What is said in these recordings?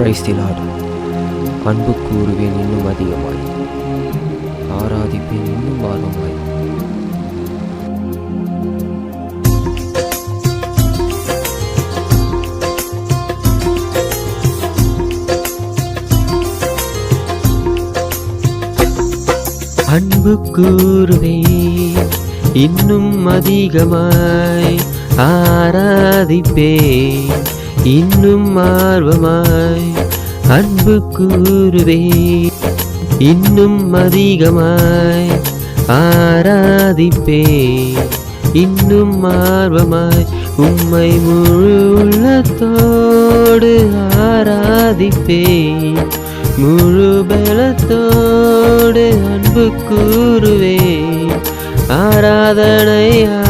பிரைஸ்திலாட் அன்பு கூறுவேன் இன்னும் அதிகமாய். ஆராதிப்பேன் இன்னும் ஆர்வமாய். அன்பு கூறுவேன் இன்னும் அதிகமாய். ஆராதிப்பேன் இன்னும் ஆர்வமாய் அன்பு கூறுவே இன்னும் அதிகமாய் ஆராதிப்பே. இன்னும் ஆர்வமாய் உம்மை முழு உள்ளத்தோடு ஆராதிப்பே. முழு பலத்தோடு அன்பு கூறுவே ஆராதனையா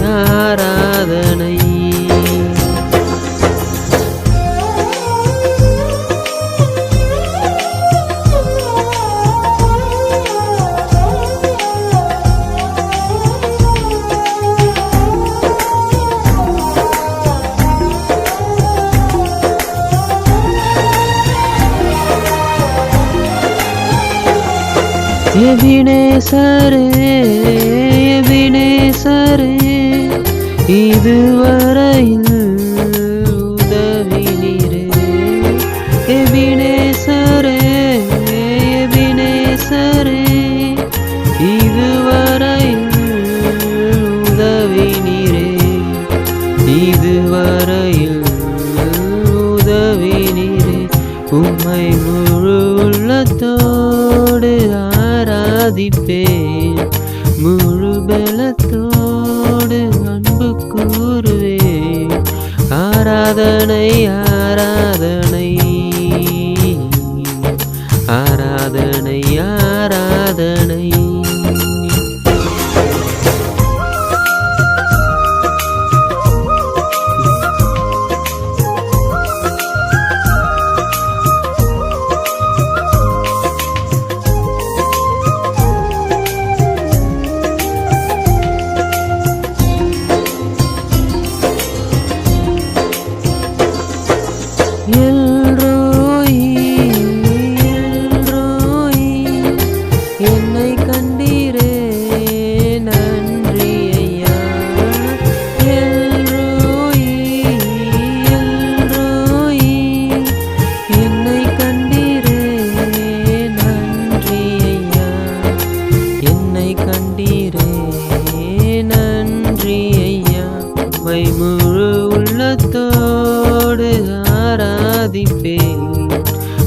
எபினேசரே எபினேசரே இதுவரையில் உதவி நீரே எபினேசரே எபினேசரே இதுவரையில் உதவி நீரே இதுவரையில் உதவி நீரே உம்மை முழு உள்ளத்தோ de beijo, muro bela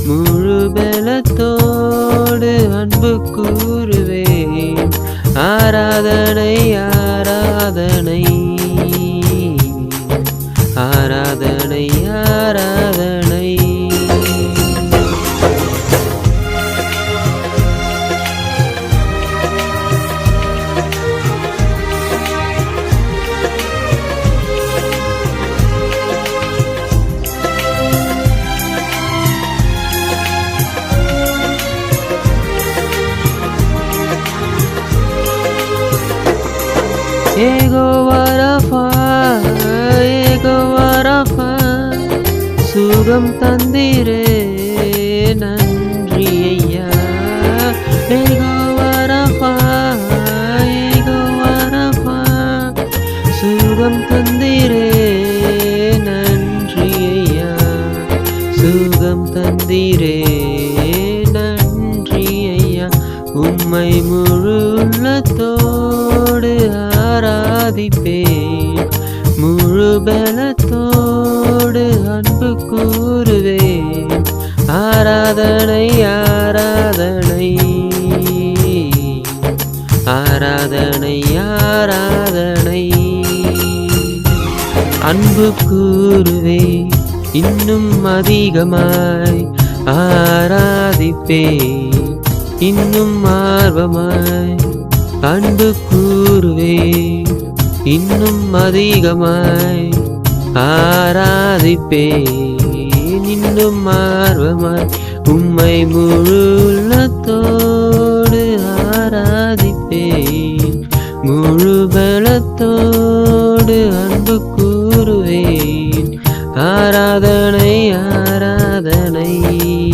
முழு பலத்தோடு அன்பு கூறுவேன். ஆராதனை ஆராதனை. ஆரா ஏகோ வரப்பா ஏகோ வரஃபா சுகம் தந்திரே நன்றி ஐயா. ஏகோ வரப்பா ஏகோ வரப்பா சுகம் தந்திரே நன்றி ஐயா. சுகம் தந்திரே நன்றி ஐயா. உம்மை முழு உள்ளத்தோ ஆராதிப்பேன் முழு பலத்தோடு அன்பு கூறுவேன். ஆராதனை ஆராதனை. ஆராதனை ஆராதனை. அன்பு கூறுவேன். இன்னும் அதிகமாய் ஆராதிப்பே இன்னும் ஆர்வமாய் அன்பு கூறுவேன். இன்னும் அதிகமாய் ஆராதிப்பேன். இன்னும் ஆர்வமாய் உம்மை முழு உள்ளத்தோடு ஆராதிப்பேன். முழு பலத்தோடு அன்பு கூறுவேன். ஆராதனை ஆராதனை. ஆராதனை